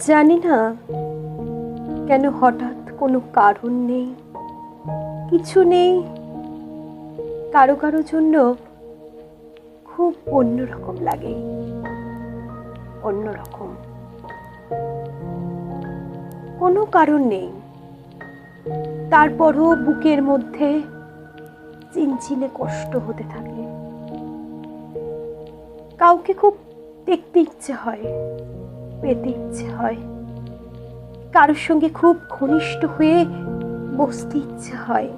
জানি না কেন হঠাৎ কোনো কারণ নেই, কিছু নেই, কারও কারও জন্য খুব অন্যরকম লাগে, অন্যরকম। কোনো কারণ নেই। তারপরও বুকের মধ্যে চিনচিনে কষ্ট হতে থাকে। কাউকে খুব দেখতে ইচ্ছে হয়। পেতে ইচ্ছে হয়। কারোর সঙ্গে খুব ঘনিষ্ঠ হয়ে বসতে ইচ্ছে হয়।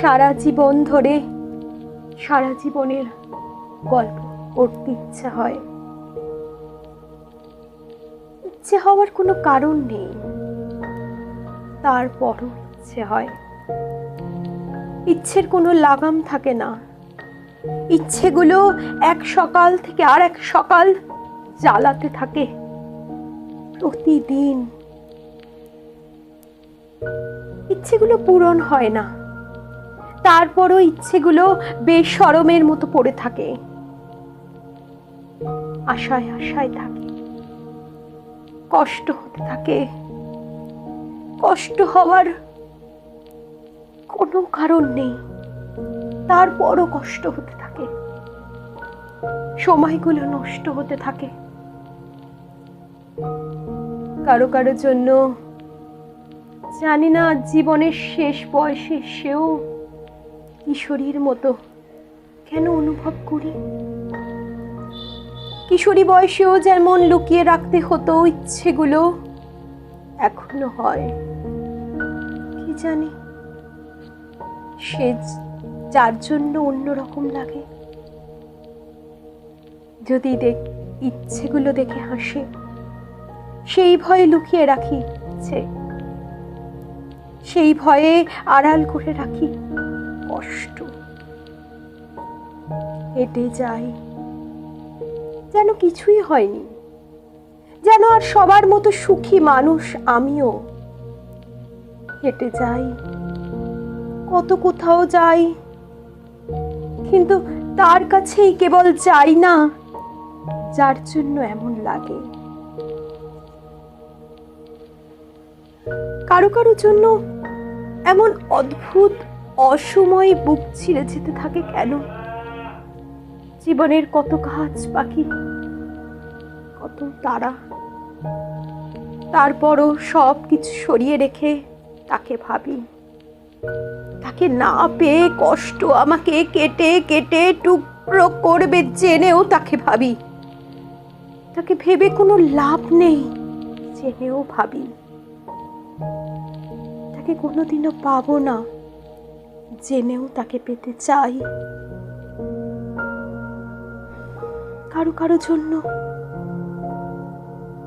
সারা জীবন ধরে, সারা জীবনের গল্প করতে ইচ্ছে হয়। ইচ্ছে হওয়ার কোনো কারণ নেই। তারপরও ইচ্ছে হয়। ইচ্ছের কোনো লাগাম থাকে না। ইচ্ছেগুলো এক সকাল থেকে আর এক সকাল জ্বালাতে থাকে প্রতিদিন। ইচ্ছেগুলো পূরণ হয় না। তারপরও ইচ্ছেগুলো বেসরমের মতো পড়ে থাকে। আশায় আশায় থাকে। কষ্ট হতে থাকে। কষ্ট হওয়ার কোনো কারণ নেই। তারপরও কষ্ট হতে থাকে। সময়গুলো নষ্ট হতে থাকে। কারও কারও জন্য জানি না জীবনের শেষ বয়সে সেও কিশোরীর মতো কেন অনুভব করি। কিশোরী বয়সেও যেমন লুকিয়ে রাখতে হতো ইচ্ছেগুলো, এখনও হয়। কি জানি সে যার জন্য অন্যরকম লাগে। যদি দেখ ইচ্ছেগুলো দেখে হাসে। সেই ভয়ে লুকিয়ে রাখি। সেই ভয়ে আড়াল করে রাখি। কষ্ট। হেঁটে যাই। যেন কিছুই হয়নি। যেন আর সবার মতো সুখী মানুষ আমিও। হেঁটে যাই। কত কোথাও যাই। কিন্তু তার কাছেই কেবল যাই না। যার জন্য এমন লাগে। কারও কারও জন্য এমন অদ্ভুত অসময়ে বুক ছিঁড়ে যেতে থাকে কেন? জীবনের কত কাজ পাখি কত তারা তারপরও সব কিছু সরিয়ে রেখে তাকে ভাবি। তাকে না পেয়ে কষ্ট আমাকে কেটে কেটে টুকরো করবে জেনেও তাকে ভাবি। তাকে ভেবে কোনো লাভ নেই, জেনেও ভাবি। তাকে কোনোদিনও পাবো না। জেনেও তাকে পেতে চাই। কারও কারও জন্য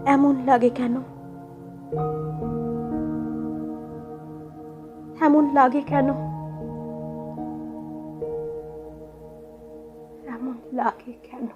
এমন লাগে কেন? এমন লাগে কেন? এমন লাগে কেন?